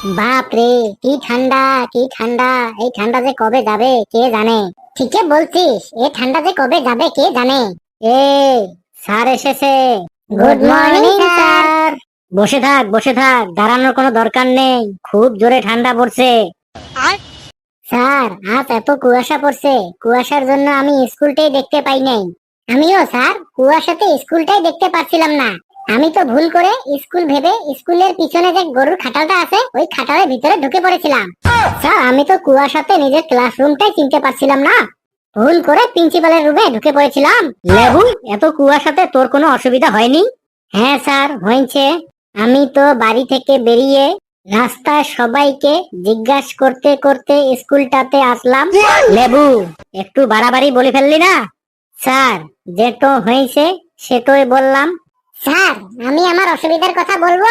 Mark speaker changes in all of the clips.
Speaker 1: বাপ রে কি ঠান্ডা কি ঠান্ডা। এই ঠান্ডা যে কবে যাবে কে জানে? ঠিকই বলছিস এই ঠান্ডা যে কবে যাবে কে জানে? এ স্যার এসেছে। গুড মর্নিং স্যার বসে থাক বসে থাক দাঁড়ানোর কোনো দরকার নেই। খুব জোরে ঠান্ডা পড়ছে। স্যার আজ এত কুয়াশা পড়ছে। কুয়াশার জন্য আমি স্কুলটাই দেখতে পাই নাই। আমিও স্যার কুয়াশাতে স্কুলটাই দেখতে পাচ্ছিলাম না। আমি তো ভুল করে স্কুল ভেবে স্কুলের পিছনে যে গরুর খাটালটা আছে, ওই খাটালের ভিতরে ঢুকে পড়েছিলাম। স্যার, আমি তো কুয়াশাতে নিজের ক্লাসরুমটাই চিনতে পারছিলাম না। ভুল করে প্রিন্সিপালের রুমে ঢুকে পড়েছিলাম। লেবু, এত কুয়াশাতে তোর কোনো অসুবিধা হয়নি? হ্যাঁ স্যার, হয়েছে। আমি তো বাড়ি থেকে বেরিয়ে রাস্তায় সবাইকে জিজ্ঞাসা করতে করতে স্কুলটাতে আসলাম। লেবু, একটু বাড়াবাড়ি বলে ফেললি না? স্যার যেটো হয়েছে সেটাই বললাম। স্যার আমি আমার অসুবিধার কথা বলব?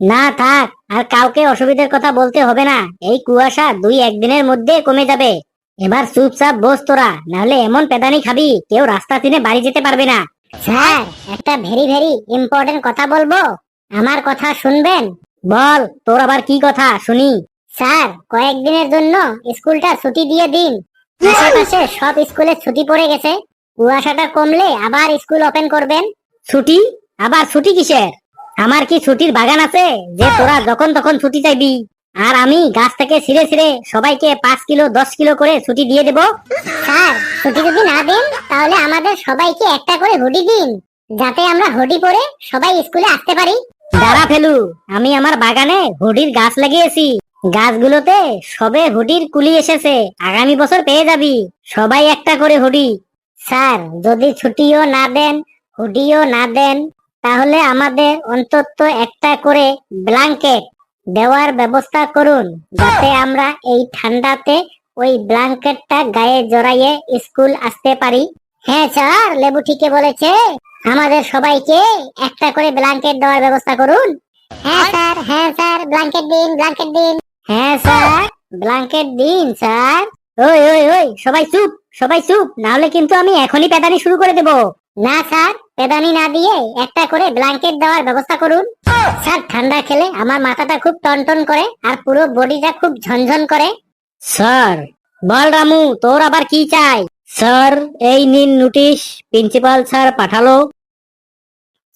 Speaker 1: না থাক আর কাউকে অসুবিধার কথা বলতে হবে না। এই কুয়াশা দুই একদিনের মধ্যে কমে যাবে। এবার চুপচাপ বস তোরা নাহলে এমন পেদানি খাবি কেউ রাস্তা চিনে বাড়ি যেতে পারবে না। স্যার একটা ভেরি ভেরি ইম্পর্টেন্ট কথা বলব? আমার কথা শুনবেন? বল তোর আবার কি কথা? শুনি। স্যার কয়েকদিনের জন্য স্কুলটা ছুটি দিয়ে দিন। আশেপাশে সব স্কুলে ছুটি পড়ে গেছে। কুয়াশাটা কমলে আবার স্কুল ওপেন করবেন। ছুটি? আবার ছুটি কিসের? আমার কি ছুটির বাগান আছে যে তোরা যখন তখন ছুটি চাইবি? আর আমি গাছ থেকে ছিঁড়ে ছিঁড়ে সবাইকে পাঁচ কিলো, দশ কিলো করে ছুটি দিয়ে দেব। স্যার, ছুটি যদি না দেন, তাহলে আমাদের সবাইকে একটা করে হুডি দিন, যাতে আমরা হুডি পরে সবাই স্কুলে আসতে পারি। দাঁড়া ফেলু, আমি আমার বাগানে হুডির গাছ লাগিয়েছি। গাছগুলোতে সবে হুডির কুলি এসেছে, আগামী বছর পেয়ে যাবি। সবাই একটা করে হুডি। স্যার, যদি ছুটিও না দেন, হুডিও না দেন। তাহলে আমাদের অন্তত একটা করে ব্ল্যাঙ্কেট দেওয়ার ব্যবস্থা করুন, যাতে আমরা এই ঠান্ডাতে ওই ব্ল্যাঙ্কেটটা গায়ে জড়াইয়ে স্কুল আসতে পারি। হ্যাঁ স্যার, লেবু ঠিকই বলেছে। আমাদের সবাইকে একটা করে ব্ল্যাঙ্কেট দেওয়ার ব্যবস্থা করুন। হ্যাঁ স্যার হ্যাঁ স্যার, ব্ল্যাঙ্কেট দিন ব্ল্যাঙ্কেট দিন। হ্যাঁ স্যার, ব্ল্যাঙ্কেট দিন স্যার। ওই ওই ওই, সবাই চুপ সবাই চুপ। নাহলে কিন্তু আমি এখনই পেদানি শুরু করে দেব। না স্যার পেদানি না দিয়ে একটা করে ব্ল্যাঙ্কেট দেওয়ার ব্যবস্থা করুন। স্যার ঠান্ডা খেলে আমার মাথাটা খুব টনটন করে আর পুরো বডিটা খুব ঝনঝন করে। স্যার বল রামু তোর আবার কি চাই? স্যার এই নিন নোটিশ প্রিন্সিপাল স্যার পাঠালো।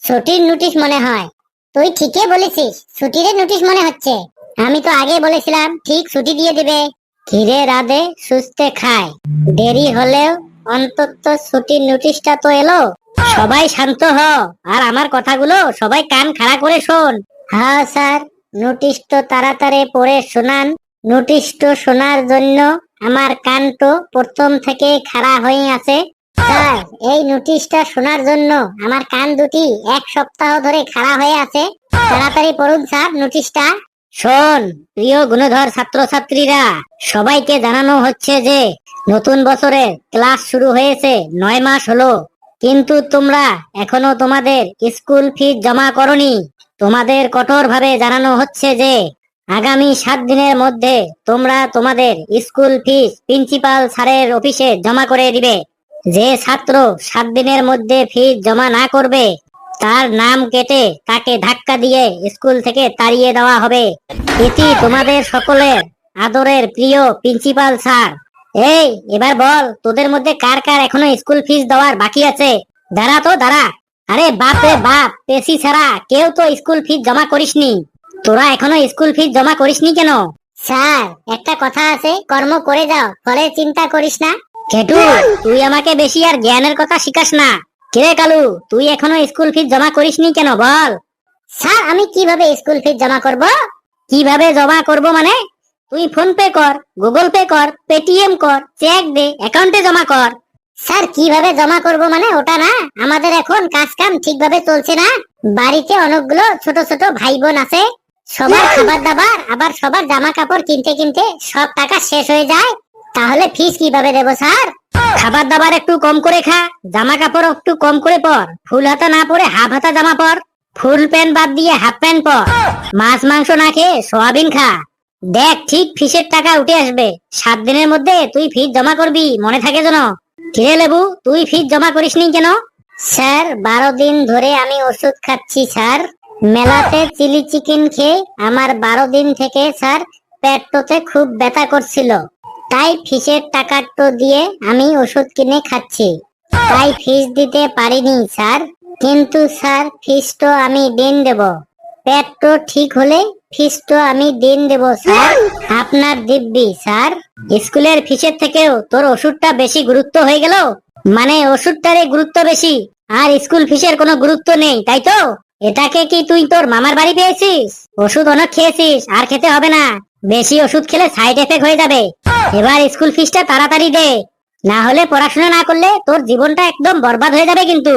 Speaker 1: ছুটির নোটিশ মনে হয়। তুই ঠিকই বলেছিস ছুটির নোটিশ মনে হচ্ছে। আমি তো আগে বলেছিলাম ঠিক ছুটি দিয়ে দিবে। ধীরে রাধে সুস্থে খায়। দেরি হলেও অন্তত ছুটির নোটিশটা তো এলো। সবাই শান্ত হ, আর আমার কথাগুলো সবাই কান খাড়া করে শোন। হ্যাঁ স্যার, নোটিশ তো তাড়াতাড়ি পড়ে শোনান। নোটিশ তো শোনার জন্য আমার কান তো প্রথম থেকে খাড়া হয়ে আছে। স্যার, এই নোটিশটা শোনার জন্য আমার কান দুটি এক সপ্তাহ ধরে খাড়া হয়ে আছে। তাড়াতাড়ি পড়ুন, স্যার, নোটিশটা। শোন, প্রিয় গুণধর ছাত্রছাত্রীরা, সবাইকে জানানো হচ্ছে যে নতুন বছরের ক্লাস শুরু হয়েছে, নয় মাস হলো। কিন্তু তোমরা এখনও তোমাদের স্কুল ফি জমা করনি। তোমাদের কঠোরভাবে জানানো হচ্ছে যে, আগামী সাত দিনের মধ্যে তোমরা তোমাদের স্কুল ফিস প্রিন্সিপাল স্যারের অফিসে জমা করে দিবে। যে ছাত্র সাত দিনের মধ্যে ফিস জমা না করবে, তার নাম কেটে তাকে ধাক্কা দিয়ে স্কুল থেকে তাড়িয়ে দেওয়া হবে। এটি তোমাদের সকলের আদরের প্রিয় প্রিন্সিপাল স্যার। এই এবার বল তোদের মধ্যে কার কার এখনও স্কুল ফিস দেওয়ার বাকি আছে? দাঁড়া তো দাঁড়া। আরে বাপ রে বাপ পেশি ছাড়া কেউ তো স্কুল ফিস জমা করিসনি। তোরা এখনও স্কুল ফিস জমা করিসনি কেন? স্যার একটা কথা আছে কর্ম করে যাও ফলে চিন্তা করিস না। কেটু তুই আমাকে বেশি আর জ্ঞানের কথা শিখাস না। কিরে কালু তুই এখনও স্কুল ফিস জমা করিসনি কেন বল? স্যার আমি কীভাবে স্কুল ফিস জমা করব? কীভাবে জমা করব মানে? তুই ফোন পে কর গুগল পে কর পেটিএম কর চেক দে অ্যাকাউন্টে জমা কর। স্যার কীভাবে জমা করব মানে? ওটা না আমাদের এখন কাজ কাম ঠিকভাবে চলছে না। বাড়িতে অনেকগুলো ছোট ছোট ভাই বোন আছে। সবার খাবার দাবার আবার সবার জামা কাপড় কিনতে কিনতে সব টাকা শেষ হয়ে যায়। তাহলে ফিস কীভাবে দেব স্যার? খাবার দাবার একটু কম করে খা জামা কাপড় একটু কম করে পর ফুল হাতা না পরে হাফ হাতা জামা পর ফুল প্যান্ট বাদ দিয়ে হাফ প্যান্ট পর। মাছ মাংস না খেয়ে সোয়াবিন খা। দেখ, ঠিক ফিসের টাকা উঠে আসবে। সাত দিনের মধ্যে তুই ফিস জমা করবি, মনে থাকে যেন। কিরে লেবু, তুই ফিস জমা করিসনি কেন? স্যার, বারো দিন ধরে আমি ওষুধ খাচ্ছি, স্যার। মেলাতে চিলি চিকেন খেয়ে আমার বারো দিন থেকে, স্যার, পেটটোতে খুব ব্যথা করছিল। তাই ফিসের টাকাটো দিয়ে আমি ওষুধ কিনে খাচ্ছি। তাই ফিস দিতে পারিনি, স্যার। কিন্তু, স্যার, ফিস তো আমি দিন দেব। পেটটো ঠিক হলে ফিস তো আমি দিন দেব, স্যার। আপনার দিব্যি, স্যার। স্কুলের ফিসের থেকেও তোর ওষুধটা বেশি গুরুত্ব হয়ে গেল? মানে ওষুধটারে গুরুত্ব বেশি, আর স্কুল ফিসের কোনো গুরুত্ব নেই, তাই তো? এটাকে কি তুই তোর মামার বাড়ি পেয়েছিস? ওষুধ অনেক খেয়েছিস, আর খেতে হবে না। বেশি ওষুধ খেলে সাইড এফেক্ট হয়ে যাবে। এবার স্কুল ফিসটা তাড়াতাড়ি দে। না হলে পড়াশোনা না করলে তোর জীবনটা একদম বরবাদ হয়ে যাবে কিন্তু।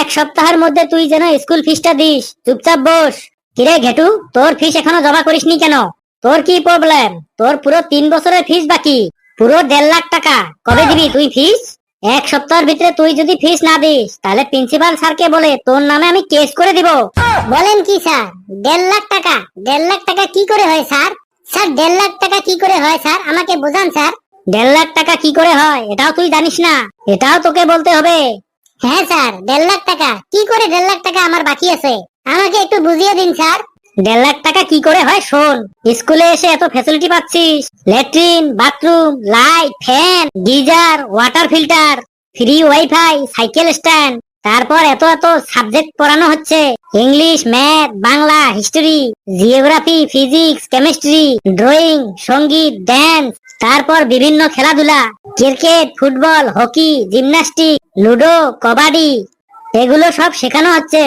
Speaker 1: এক সপ্তাহের মধ্যে তুই যেন স্কুল ফিসটা দিস। চুপচাপ বস। কিরে ঘেটু, তোর ফিস এখনও জমা করিসনি কেন? তোর কি প্রবলেম তোর পুরো তিন বছরের ফিস বাকি। পুরো দেড় লাখ টাকা। কবে দিবি তুই ফিস এক সপ্তাহের ভিতরে তুই যদি ফিস না দিস, তাহলে প্রিন্সিপাল স্যারকে বলে তোর নামে আমি কেস করে দিব। বলেন কি স্যার? দেড় লাখ টাকা? দেড় লাখ টাকা কি করে হয় স্যার? স্যার, দেড় লাখ টাকা কি করে হয় স্যার? আমাকে বোঝান স্যার। দেড় লাখ টাকা কি করে হয়? এটাও তুই জানিস না। এটাও তোকে বলতে হবে। হ্যাঁ স্যার, দেড় লাখ টাকা। কি করে দেড় লাখ টাকা আমার বাকি আছে? আমাকে একটু বুঝিয়ে দিন, স্যার। দেড় লাখ টাকা কি করে হয়? শোন, স্কুলে এসে এত ফ্যাসিলিটি পাচ্ছিস। Latrine bathroom, light, fan, geyser water filter free wifi cycle stand তারপর এত এত সাবজেক্ট পড়ানো হচ্ছে। English math Bangla history geography physics chemistry drawing সংগীত ড্যান্স তারপর বিভিন্ন খেলাধুলা। Cricket, football, hockey gymnastic ludo, kabaddi. এগুলো সব শেখানো হচ্ছে।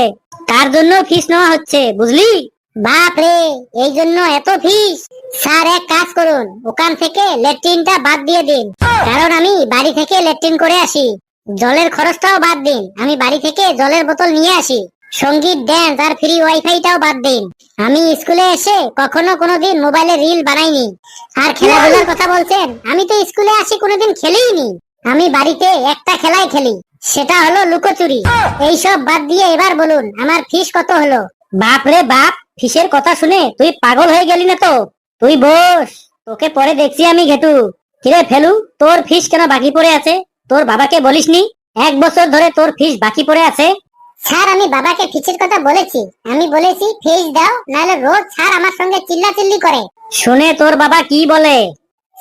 Speaker 1: তার জন্য ফিস নেওয়া হচ্ছে, বুঝলি? বাপ রে, এই জন্য এত ফিস স্যার, এক কাজ করুন, ওখান থেকে ল্যাট্রিনটা বাদ দিয়ে দিন। কারণ আমি বাড়ি থেকে ল্যাট্রিন করে আসি। জলের খরচটাও বাদ দিন। আমি বাড়ি থেকে জলের বোতল নিয়ে আসি। সংগীত ড্যান্স আর ফ্রি ওয়াইফাইটাও বাদ দিন। আমি স্কুলে এসে কখনো কোনোদিন মোবাইলে রিল বানাইনি। আর খেলাধুলার কথা বলছেন? আমি তো স্কুলে আসি, কোনোদিন খেলেইনি। আমি বাড়িতে একটা খেলাই খেলি সেটা হলো লুকোচুরি। এইসব বাদ দিয়ে এবার বলুন আমার ফিস কত হলো? বাপ রে বাপ ফিসের কথা শুনে তুই পাগল হয়ে গেলি না তো? তুই বস তোকে পরে দেখছি আমি ঘেটু। কিরে ফেলু তোর ফিস কেন বাকি পড়ে আছে? তোর বাবাকে বলিসনি? এক বছর ধরে তোর ফিস বাকি পড়ে আছে। স্যার আমি বাবাকে ফিসের কথা বলেছি। আমি বলেছি ফিস দাও নাহলে রোজ স্যার আমার সঙ্গে চিল্লাচিল্লি করে। শুনে তোর বাবা কি বলে?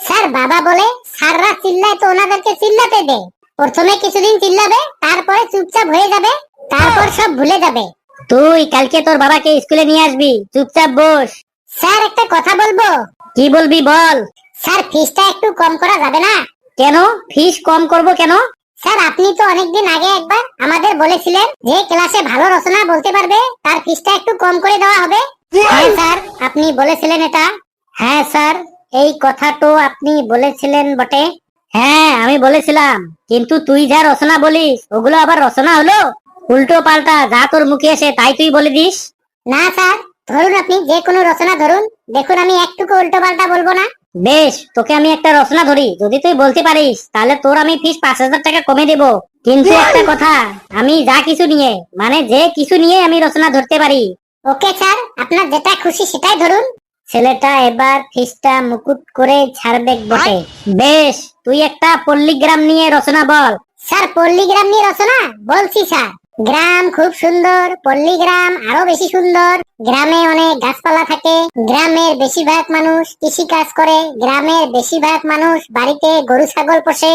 Speaker 1: স্যার বাবা বলে স্যাররা চিল্লায় তো ওনাদেরকে চিল্লাতে দে প্রথমে কিছুদিন চিল্লাবে তারপরে চুপচাপ হয়ে যাবে তারপর সব ভুলে যাবে। তুই কালকে তোর বাবাকে স্কুলে নিয়ে আসবি চুপচাপ বস। স্যার একটা কথা বলব? কি বলবি বল। স্যার ফিসটা একটু কম করা যাবে না? কেন? ফিস কম করব কেন? স্যার আপনি তো অনেকদিন আগে একবার আমাদের বলেছিলেন যে ক্লাসে ভালো রচনা বলতে পারবে তার ফিসটা একটু কম করে দেওয়া হবে। হ্যাঁ স্যার আপনি বলেছিলেন এটা। এই কথাটো আপনি বলেছিলেন বটে। হ্যাঁ আমি বলেছিলাম। কিন্তু তুই যা রচনা বলিস ওগুলো আবার রচনা হলো? উল্টো পাল্টা যা তোর মুখে আসে তাই তুই বলে দিস। না স্যার। ধরুন আপনি যে কোনো রচনা ধরুন। দেখুন আমি একটুকু উল্টো পাল্টা বলব না। বেশ তোকে আমি একটা রচনা ধরি। যদি তুই বলতে পারিস তাহলে তোর আমি ফিস পাঁচ হাজার টাকা কমে দেব। কিন্তু একটা কথা আমি যা কিছু নিয়ে মানে যে কিছু নিয়ে আমি রচনা ধরতে পারি। Okay sir. আপনার যেটা খুশি সেটাই ধরুন। ছেলেটা এবার ফিসটা মুকুট করে ছাড়বে বটে। বেশ তুই একটা পল্লীগ্রাম নিয়ে রচনা বল। স্যার পল্লীগ্রাম নিয়ে রচনা? বলছি স্যার। গ্রাম খুব সুন্দর পল্লীগ্রাম আরও বেশি সুন্দর। গ্রামে অনেক গাছপালা থাকে। গ্রামের বেশিরভাগ মানুষ কৃষি কাজ করে। গ্রামের বেশিরভাগ মানুষ বাড়িতে গরু ছাগল পোষে।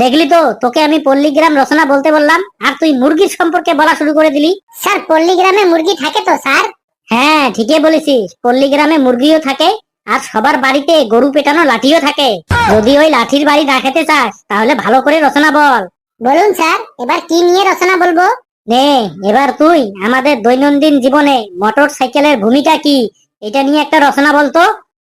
Speaker 1: দেখলি তো তোকে আমি পল্লীগ্রাম রচনা বলতে বললাম আর তুই মুরগির সম্পর্কে বলা শুরু করে দিলি। স্যার পল্লীগ্রামে মুরগি থাকে তো স্যার? হ্যাঁ ঠিকই বলেছিস পল্লীগ্রামে মুরগিও থাকে আর সবার বাড়িতে গরু পেটানো লাঠিও থাকে। যদি ওই লাঠির বাড়ি না খেতে চাস তাহলে ভালো করে রচনা বল। বলুন স্যার এবার কি নিয়ে রচনা বলব? নে এবার তুই আমাদের দৈনন্দিন জীবনে মোটর সাইকেলের ভূমিকা কি এটা নিয়ে একটা রচনা বলতো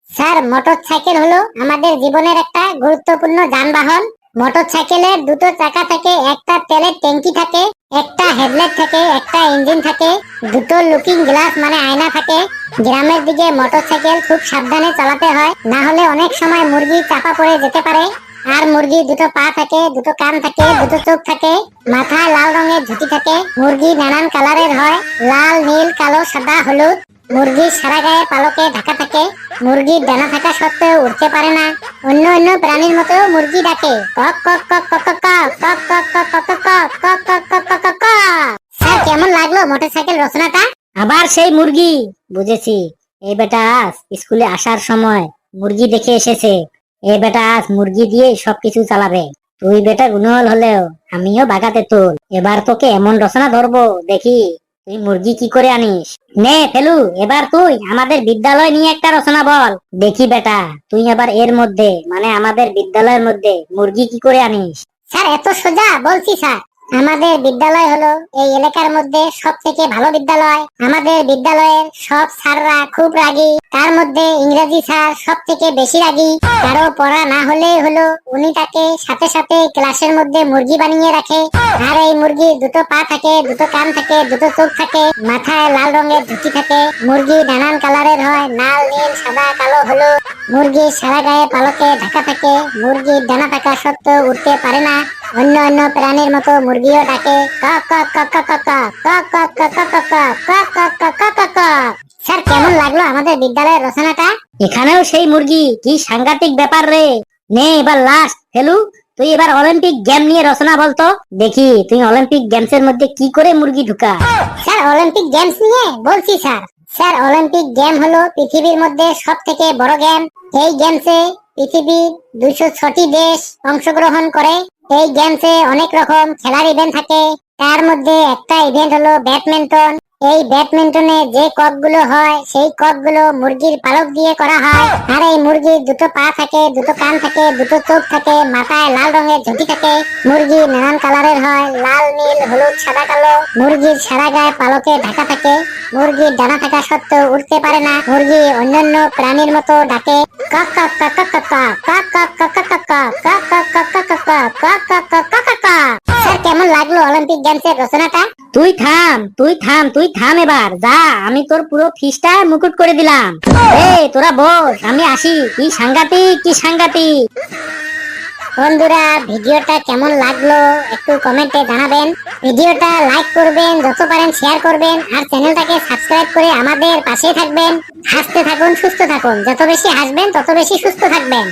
Speaker 1: স্যার মোটর সাইকেল হলো আমাদের জীবনের একটা গুরুত্বপূর্ণ যানবাহন। মোটর সাইকেলের দুটো চাকা থাকে, একটা তেলের ট্যাঙ্কি থাকে, একটা হেডলাইট থাকে, একটা ইঞ্জিন থাকে, দুটো লুকিং গ্লাস মানে আয়না থাকে। গ্রামের দিকে মোটরসাইকেল খুব সাবধানে চালাতে হয়, না হলে অনেক সময় মুরগি চাপা পড়ে যেতে পারে। আর মুরগি দুটো পা থাকে দুটো কান থাকে দুটো চোখ থাকে মাথায় লাল রঙের ঝুঁটি থাকে মুরগি নানান কালারের হয় লাল নীল কালো সাদা হলুদ মুরগির সারা গায়ে পালকে ঢাকা থাকে মুরগির ডানা থাকা সত্ত্বেও উঠতে পারে না অন্য অন্য প্রাণীর মতো মুরগি ডাকে কক কক কক কক কক কক কক কক কক কক কক কক কক কক। স্যার কেমন লাগল মোটরসাইকেল রচনাটা
Speaker 2: আবার সেই মুরগি বুঝেছি এই বেটা স্কুলে আসার সময় মুরগি দেখে এসেছে এই বেটা আজ মুরগি দিয়ে সবকিছু চালাবে। তুই বেটা গুণল হলেও, আমিও বাগাতে তোল। এবার তোকে এমন রচনা ধরবো, দেখি তুই মুরগি কি করে আনিস। নে ফেলু, এবার তুই আমাদের বিদ্যালয় নিয়ে একটা রচনা বল। দেখি বেটা, তুই আবার এর মধ্যে মানে আমাদের বিদ্যালয়ের মধ্যে মুরগি কি করে আনিস?
Speaker 1: স্যার, এত সোজা, বলছি স্যার। আমাদের বিদ্যালয় হলো এই এলাকার মধ্যে সব থেকে ভালো বিদ্যালয়। আমাদের বিদ্যালয়ের সব স্যাররা খুব রাগী। তার মধ্যে ইংরেজি স্যার সব থেকে বেশি রাগী। কারও পড়া না হলেই হলো উনি তাকে সাথে সাথে ক্লাসের মধ্যে মুরগি বানিয়ে রাখে। আর এই মুরগির দুটো পা থাকে, দুটো কান থাকে, দুটো চোখ থাকে, মাথায় লাল রঙের ধুতি থাকে। মুরগি নানান কালারের হয়, লাল, নীল, সাদা, কালো, হলুদ। মুরগির সারা গায়ে পালকে ঢাকা থাকে। মুরগির ডানা থাকা সত্ত্বেও উঠতে পারে না। অন্য অন্য প্রাণীর মতো মুরগিও ডাকে কক কক কক কক কক কক কক কক কক কক কক কক কক কক কক। স্যার কেমন লাগল আমাদের বিদ্যালয়ের রচনাটা
Speaker 2: এখানেও সেই মুরগি কি সাংঘাতিক ব্যাপার রে নে এবার লাস্ট ফেলু তুই এবার অলিম্পিক গেম নিয়ে রচনা বলতো দেখি তুই অলিম্পিক গেমস এর মধ্যে কি করে মুরগি ঢুকা
Speaker 1: স্যার অলিম্পিক গেমস নিয়ে বলছি স্যার স্যার অলিম্পিক গেম হলো পৃথিবীর মধ্যে সব থেকে বড় গেম এই গেমসে পৃথিবীর দুইশো ছটি দেশ অংশগ্রহণ করে এই গেমসে অনেক রকম খেলার ইভেন্ট থাকে। তার মধ্যে একটা ইভেন্ট হলো ব্যাডমিন্টন। এই ব্যাডমিন্টনে যে ককগুলো হয় সেই ককগুলো মুরগির পালক দিয়ে করা হয় আর এই মুরগির দুটো পা থাকে দুটো কান থাকে দুটো চোখ থাকে মাথায় লাল রঙের ঝুঁটি থাকে মুরগি নানান কালারের হয় লাল নীল হলুদ সাদা কালো মুরগির সারা গায়ে পালকে ঢাকা থাকে মুরগির ডানা থাকা সত্ত্বেও উঠতে পারে না মুরগি অন্যান্য প্রাণীর মতো ডাকে কক কক কক কক কক কক কক কক কক কক কক কক কক কক কক কক কক কেমন লাগল অলিম্পিক গেমসের রচনাটা
Speaker 2: তুই থাম তুই থাম তুই থাম এবার, যা, আমি তোর পুরো ফিসটা মুকুট করে দিলাম। এই, তোরা বস, আমি আসি। কি সাংঘাতিক কি সাংঘাতিক।
Speaker 1: বন্ধুরা, ভিডিওটা কেমন লাগল একটু কমেন্টে জানাবেন। ভিডিওটা লাইক করবেন, যত পারেন শেয়ার করবেন, আর চ্যানেলটাকে সাবস্ক্রাইব করে আমাদের পাশে থাকবেন। হাসতে থাকুন, সুস্থ থাকুন। যত বেশি হাসবেন, তত বেশি সুস্থ থাকবেন।